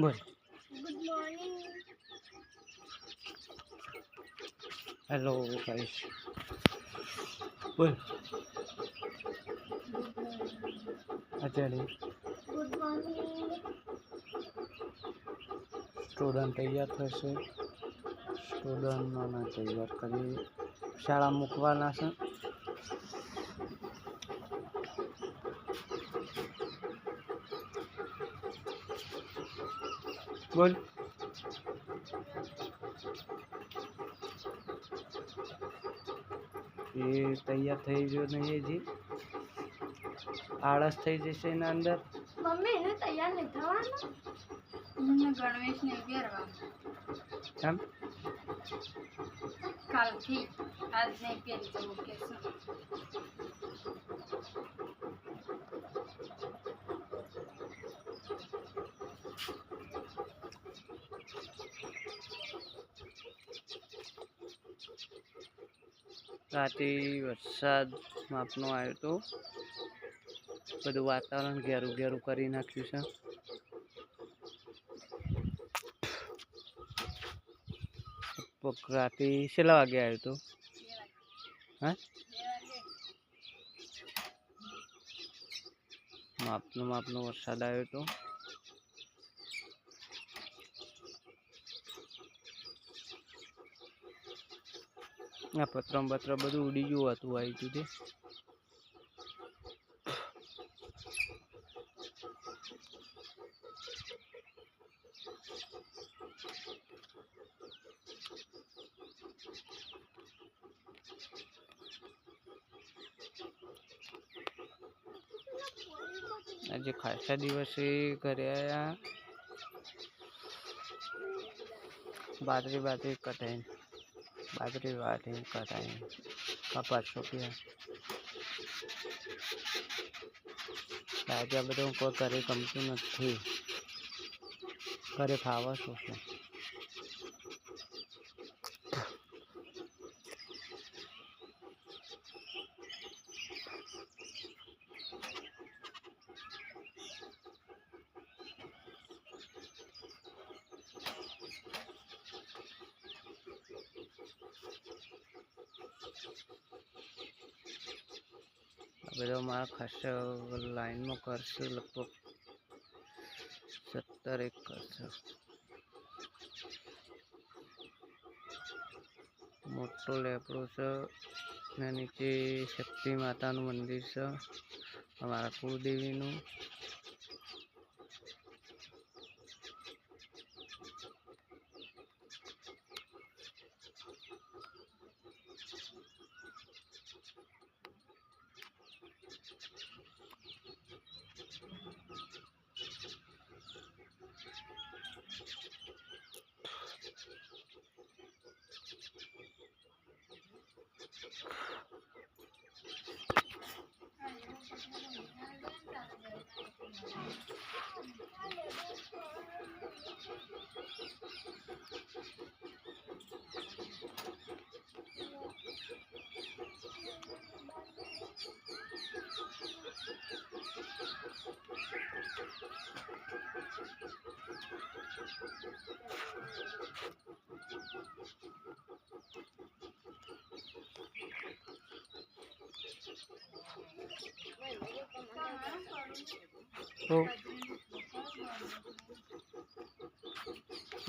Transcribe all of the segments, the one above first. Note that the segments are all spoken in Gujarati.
બોલ. હેલો ગાઈસ બોલ. અત્યારે સ્ટુડન્ટ તૈયાર થશે. સ્ટુડન્ટને તૈયાર કરી શાળા મૂકવાના છે. બોલ એ તૈયાર થઈ ગયો નહીં હજી આળસ થઈ જશે એના અંદર? મમ્મી એને તૈયાર નહીં થવાનું? મને ગણવેશ ને પહેરવા કેમ? કાલથી. આજ નહીં પહેરી જવું કે રાતે વરસાદ માપનો આવ્યો હતો બધું વાતાવરણ ઘેરું ઘેરું કરી નાખ્યું છે. લગભગ રાતે છેલ્લા વાગે આવ્યો હતો હા? માપનો માપનો વરસાદ આવ્યો હતો આ પતરમ બત્ર બધું ઉડી ગયું હતું આવી ગયું તે. આજે ખાસા દિવસે ઘરે આવ્યા બાજરી બાજરી કટાઈને બાજરી વાટી કટાઈને કપાસ રૂપિયા આજે આ બધું કોઈ ઘરે ગમતું નથી. ઘરે ખાવા શું છે? બધો મારા ખાસો લાઈનમાં કરશે લગભગ સત્તર એક કરશે મોટો લેપડો છે ને નીચે શક્તિ માતાનું મંદિર છે. અમારા કુળદેવીનું. તો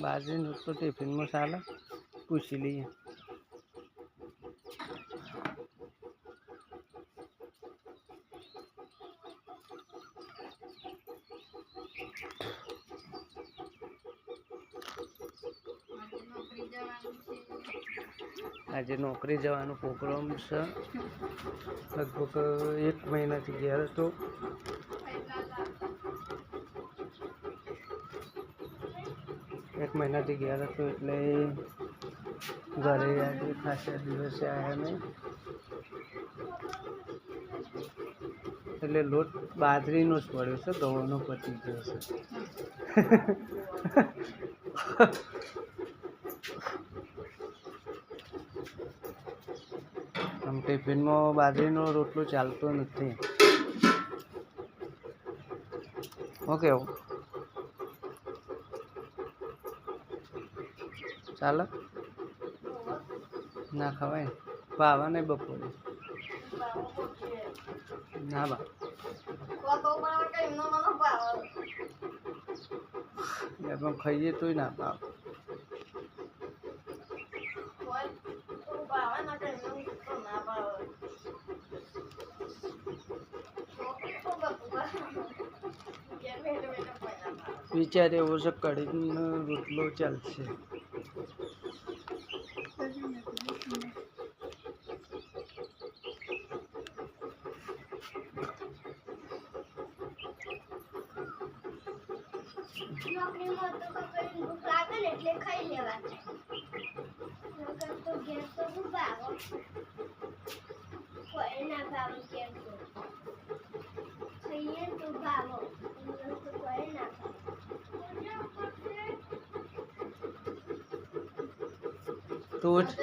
બાજરી તો ટિફિનમાં ચાલે પૂછી લઈએ. આજે નોકરી જવાનો પ્રોગ્રામ છે. લગભગ એક મહિનાથી ઘેર હતો. એક મહિનાથી ઘેર હતો એટલે ઘરે આજે ખાસા દિવસે આવ્યા મેં એટલે લોટ બાજરીનો જ પડ્યો છે ગવાનો પતી ગયો છે. આમ ટિફિનમાં બાજરીનો રોટલો ચાલતો નથી. ઓકે ચાલે. ના ખવાય ભાવા નહીં બપોરે. ના બા પણ ખાઈએ તોય ના ભાવ. વિચાર એવો છે, કઢીનો રોટલો ચાલશે. નોકરીમાં તો કકડીને ભૂખ લાગે ને એટલે ખાઈ લેવા નકર તો ઘેર તો શું ભાવો કોઈના ભાવ ભાવે ઘેર તો ખાઈએ તો ભાવો તો કોઈ ના તું ઉઠ.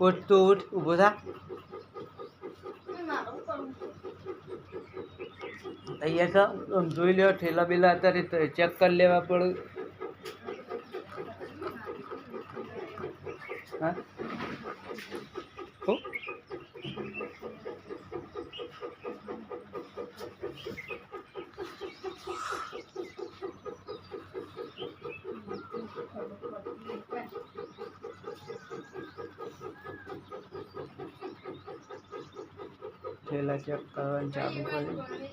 ઉઠ, તું ઉઠ. ઊભો થા. આમ જોઈ લ્યો ઠેલા બેલા અત્યારે ચેક કરી લેવા પડે. હા? હું? ઠેલા ચેક કરવાનું ચાલુ કર્યું.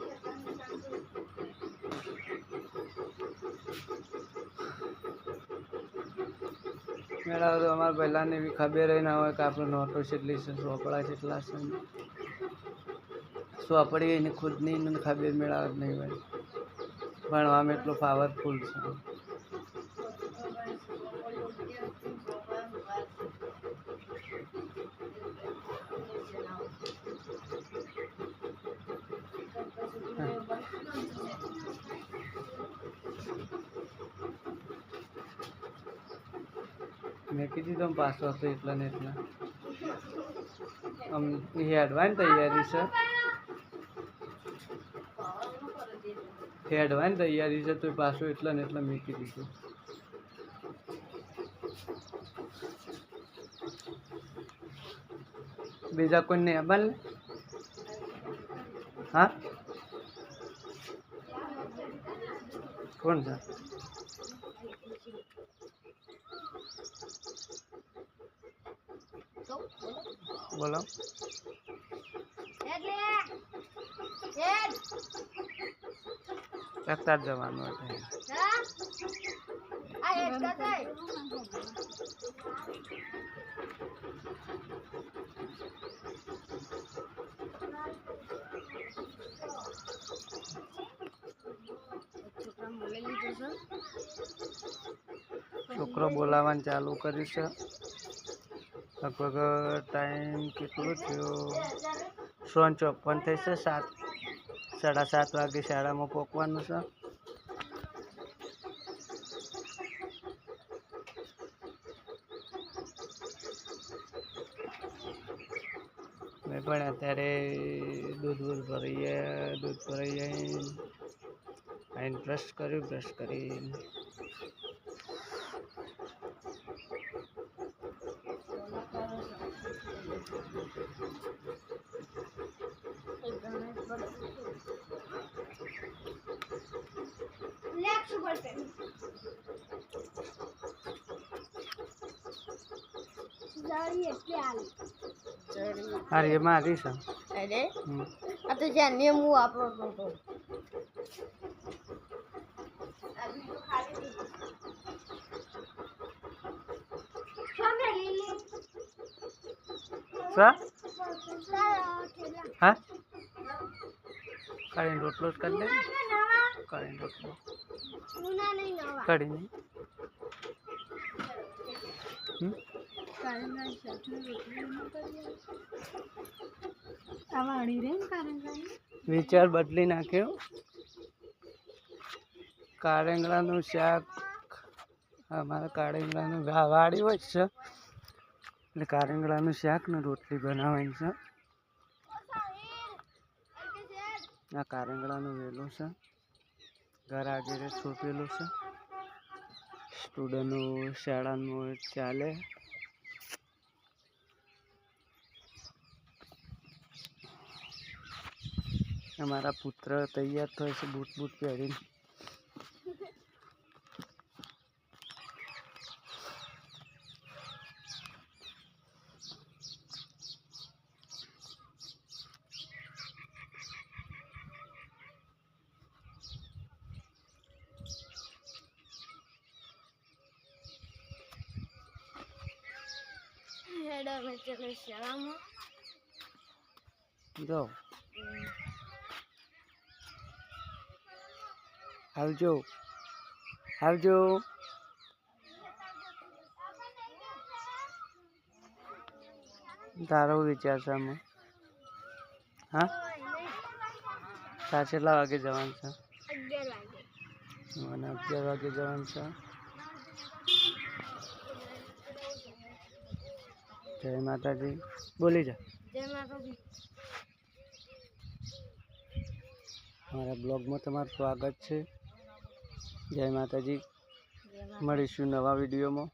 મેળાવ તો અમારે પહેલાંને બી ખબર ના હોય કે આપણે નોટો કેટલી છે સોપડા કેટલા છે. સોપડી એની ખુદની ખબર મેળાવ જ નહીં હોય. ભણવામાં એટલો પાવરફુલ છે. મેં કીધું તમે પાછો હતો એટલા ને એટલા. આમ હેડવાની તૈયારી છે. હેડવાની તૈયારી છે તો પાછું એટલા ને એટલા મૂકી દીધું બીજા કોઈ નહીં આબાલ હા? કોણ છે? બોલો. એકતા જવાનું છોકરો બોલાવવાનું ચાલુ કર્યું છે. લગભગ ટાઈમ કેટલો થયો? સોન ચોપન થઈ છે, સાત, સાડા સાત વાગે શાળામાં પહોંચવાનું છે. મેં પણ અત્યારે દૂધ બૂધ ભરાઈએ દૂધ ભરાઈ આવીને બ્રશ કર્યું બ્રશ કરીને. અરે મારી છે. અરે? આ તો જ્યાં ને હું આપણો તો. સર હા? કાઢીને રોટલો જ કરી દે કરીને રોટલો. કરીને વિચાર બદલી નાખ્યો. કારેંગળાનું શાક. અમારા કારેંગળાનું વાડી હોય છે. એટલે કારેંગળાનું શાક ને રોટલી બનાવવાની છે. આ કારેંગળાનું વેલું છે. ઘર આગળ છોપેલું છે. સ્ટુડન્ટો શાળાનું ચાલે. અમારા પુત્ર તૈયાર થયો છે બૂટ બૂટ પહેરીને. ચલો શાળામાં જો આવજો આવજો તારો વિચાર છે આમાં હા તાર કેટલા વાગે જવાનું છે મને અગિયાર વાગે જવાનું છે જય માતાજી. બોલી જા. જય માતાજી. મારા બ્લોગમાં તમારું સ્વાગત છે. જય માતાજી. મળીશું નવા વિડીયોમાં.